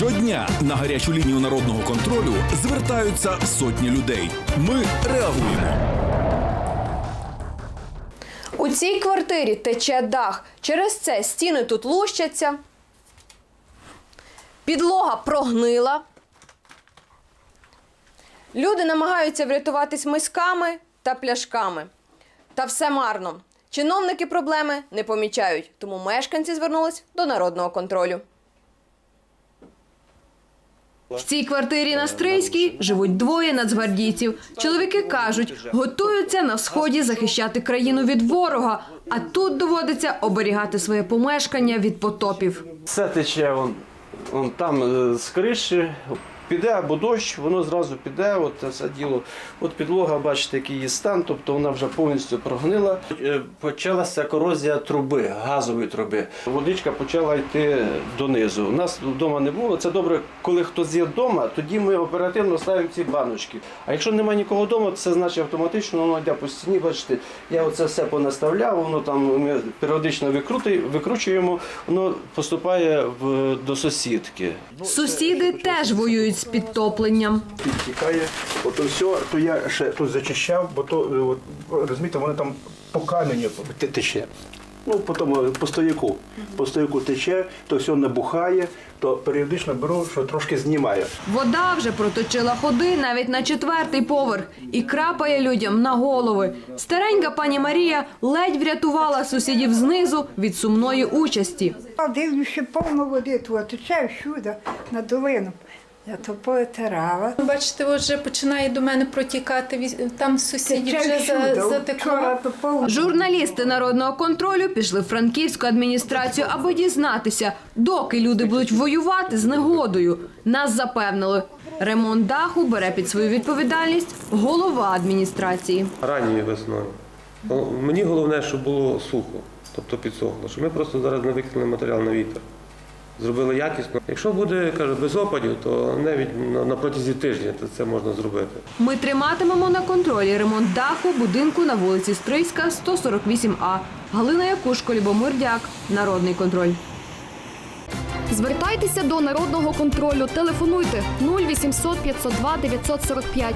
Щодня на гарячу лінію народного контролю звертаються сотні людей. Ми реагуємо. У цій квартирі тече дах. Через це стіни тут лущаться. Підлога прогнила. Люди намагаються врятуватись мисками та пляшками. Та все марно. Чиновники проблеми не помічають, тому мешканці звернулись до народного контролю. В цій квартирі на Стрийській живуть двоє нацгвардійців. Чоловіки кажуть, готуються на сході захищати країну від ворога, а тут доводиться оберігати своє помешкання від потопів. Все тече вон, вон там е, з криші. Піде або дощ, воно зразу піде, от це все діло. От підлога, бачите, який її стан, тобто вона вже повністю прогнила. Е, Почалася корозія труби, газової труби. Водичка почала йти донизу. У нас вдома не було. Це добре, коли хтось є вдома, тоді ми оперативно ставимо ці баночки. А якщо немає нікого вдома, це значить автоматично воно йде по стіні. Бачите, я оце все понаставляв, воно там ми періодично викручуємо, воно поступає в, до сусідки. Сусіди теж воюють з підтопленням. підтікає. Ото все, то я ще тут зачищав, бо то, е, от, розумієте, воно там по каменю тече. Ну, потім по стояку. По стояку тече, то все набухає, то періодично беру, що трошки знімаю. Вода вже проточила ходи навіть на четвертий поверх і крапає людям на голови. Старенька пані Марія ледь врятувала сусідів знизу від сумної участі. А дивлюся, повно води тут, тече всюди, на долину. Я то повитирала. Бачите, от вже починає до мене протікати. віз- Там сусідів вже за, затекло. Журналісти народного контролю пішли в франківську адміністрацію, аби дізнатися, доки люди будуть воювати з негодою. Нас запевнили, ремонт даху бере під свою відповідальність голова адміністрації. ранньою весною. Ну, Мені головне, щоб було сухо, тобто підсохло, щоб ми просто зараз не викинули матеріал на вітер. Зробили якісно. Якщо буде, кажу, без опадів, то навіть на, на протязі тижня то це можна зробити. Ми триматимемо на контролі ремонт даху будинку на вулиці Стрийська, 148А. Галина Якушко, Любомир Дяк, Народний контроль. Звертайтеся до народного контролю. Телефонуйте 0800 502 945.